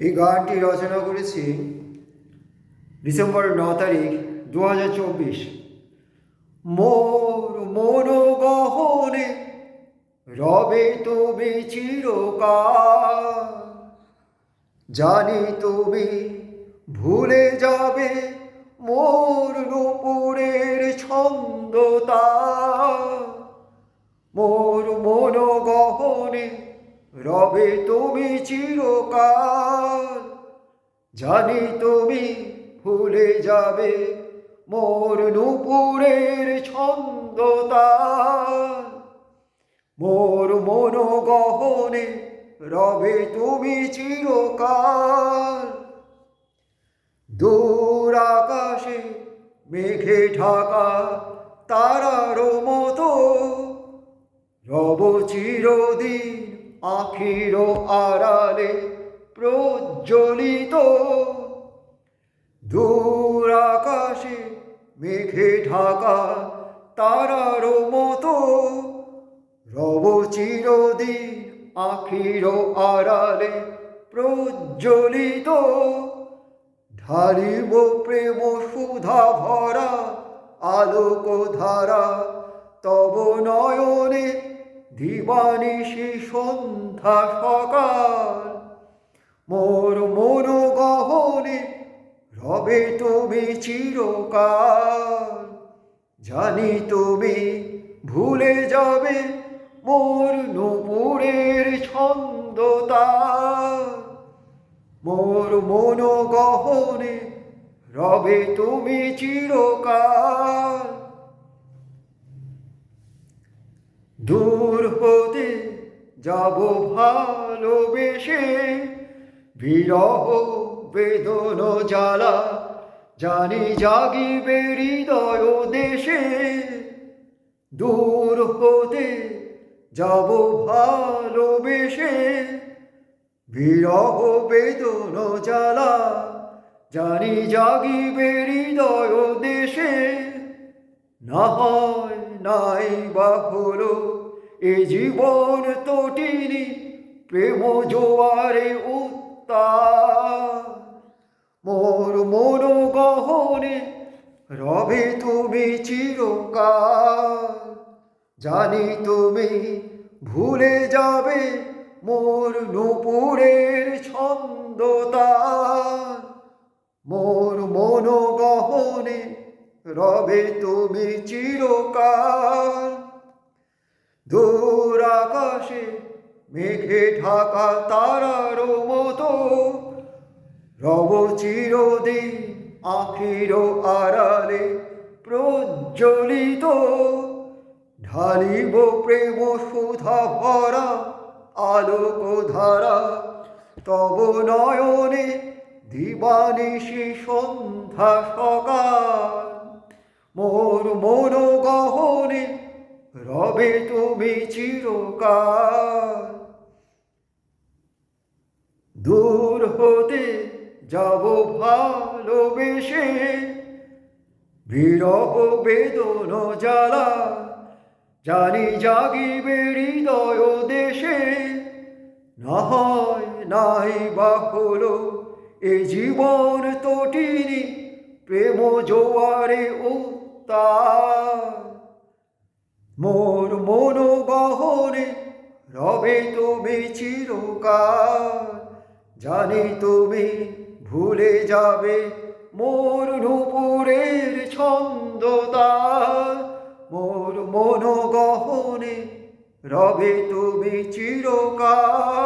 এই গানটি রচনা করেছি ডিসেম্বর ন তারিখ দু হাজার চব্বিশ। মোর মনোগহনে রবে তুমি চিরকাল। জানি তুমি ভুলে যাবে মোর নুপুরের ছন্দতা রবে তুমি চিরকাল, জানি তুমি ভুলে যাবে মোর নুপুরের ছন্দতাল মোর মনোগহনে রবে তুমি চিরকাল, দূর আকাশে মেঘে ঢাকা তারার মতো। রব চিরদিন আখির আড়ালে প্রজ্বলিত। দূর আকাশে মেঘে ঢাকা তারার মতো। রব চিরদিন আখির আড়ালে প্রজ্বলিত। ঢালিব প্রেম সুধা ভরা আলোক ধারা তব নয়নে দিবানিশি সন্ধ্যা সকাল। মোর মন গহনে রবে তুমি চিরকাল। জানি তুমি ভুলে যাবে মোর নুপুরের ছন্দতা। মোর মন গহনে রবে তুমি চিরকাল। দূর যাব ভালোবেসে বিরহ বেদন জ্বালা, জানি জাগিবে হৃদয় দেশে। দূর হতে যাব ভালোবেসে বিরহ বেদন জ্বালা, জানি জাগিবে হৃদয় দেশে। না হয় নাই বা হলো এ জীবন তটিনি প্রেম জোয়ারে মোর মন গহনে রবে তুমি চিরকাল। জানি তুমি ভুলে যাবে মোর নুপুরের ছন্দতা। মোর মন গহনে রবে তুমি চিরকাল। দূর আকাশে মেঘে ঢাকা তারার মতো রব চিরদিন আখির আড়ালে প্রজ্বলিত। ঢালিব প্রেম সুধা ভরা আলোক ধারা। তব নয়নে দিবানিশি সন্ধ্যা সকাল। মোর মন গহনে রবে তুমি চিরকাল দূর হতে যাব ভালোবেসে, বিরহ বেদন জ্বালা জানি জাগিবে হৃদয় দেশে। না হয়, নাই বা হলো এ জীবন তটিনি প্রেম জোয়ারে উত্তাল। মোর মন রবে তুমি চিরকাল। জানি তুমি ভুলে যাবে মোর নুপুরের ছন্দতাল। মোর মন গহনে রবে তুমি চিরকাল।